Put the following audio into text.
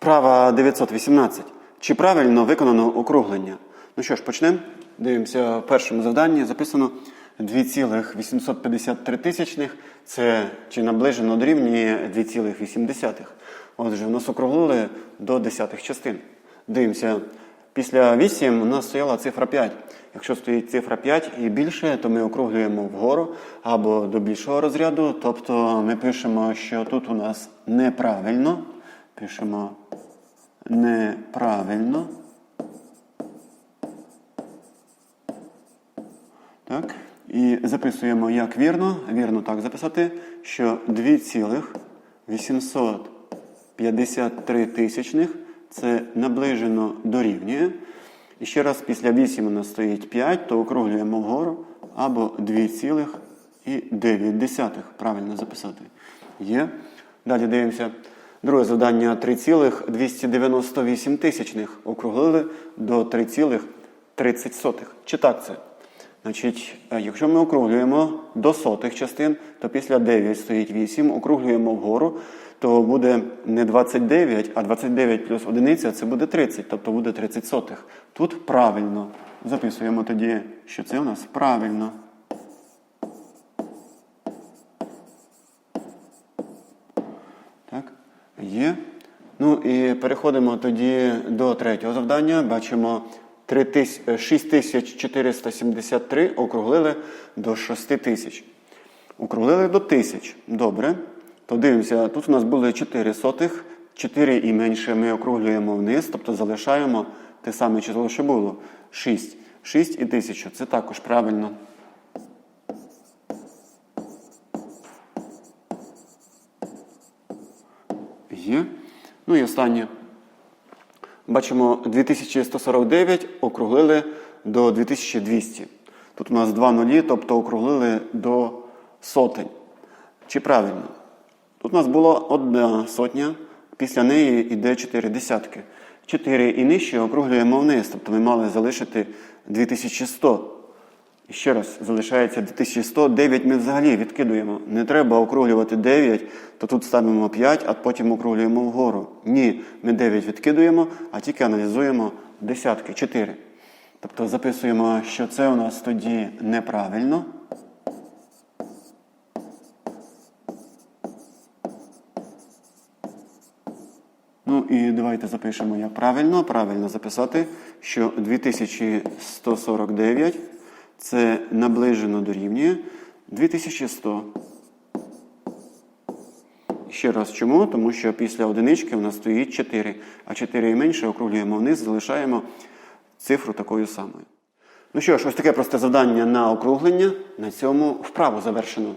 Вправа 918. Чи правильно виконано округлення? Ну що ж, почнемо. Дивимося в першому завданні. Записано 2,853 тисячних. Це чи наближено дорівнює 2,8. Отже, у нас округлили до десятих частин. Дивимося. Після 8 у нас стояла цифра 5. Якщо стоїть цифра 5 і більше, то ми округлюємо вгору або до більшого розряду. Тобто ми пишемо, що тут у нас неправильно. Пишемо неправильно. Так. І записуємо як вірно. Вірно так записати, що 2,853 тисячних це наближено дорівнює. І ще раз, після 8 у нас стоїть 5, то округлюємо вгору або 2,9. Правильно записати. Є. Далі дивимося. Друге завдання 3,298 тисячних. Округлили до 3,30. Чи так це? Значить, е, якщо ми округлюємо до сотих частин, то після 9 стоїть 8, округлюємо вгору, то буде не 29, а 29 плюс одиниця це буде 30, тобто буде 30 сотих. Тут правильно. Записуємо тоді, що це у нас правильно. Так, є. Ну і переходимо тоді до третього завдання. Бачимо 6473 округлили до 6000. Округлили до 1000. Добре. То дивимося, тут у нас були 4 сотих, 4 і менше ми округлюємо вниз, тобто залишаємо те саме число, що було. 6. 6 і 1000. Це також правильно. Є. Ну і останнє. Бачимо 2149 округлили до 2200. Тут у нас два нулі, тобто округлили до сотень. Чи правильно? Тут у нас була одна сотня, після неї йде 4 десятки. 4 і нижче округлюємо вниз, тобто ми мали залишити 2100. Ще раз, залишається 2100, 9 ми взагалі відкидуємо. Не треба округлювати 9, то тут ставимо 5, а потім округлюємо вгору. Ні, ми 9 відкидуємо, а тільки аналізуємо десятки, 4. Тобто записуємо, що це у нас тоді неправильно. Ну і давайте запишемо як правильно. Правильно записати, що 2149 це наближено дорівнює 2100. Ще раз чому? Тому що після одинички у нас стоїть 4, а 4 і менше округлюємо вниз, залишаємо цифру такою самою. Ну що ж, ось таке просте завдання на округлення. На цьому вправу завершено.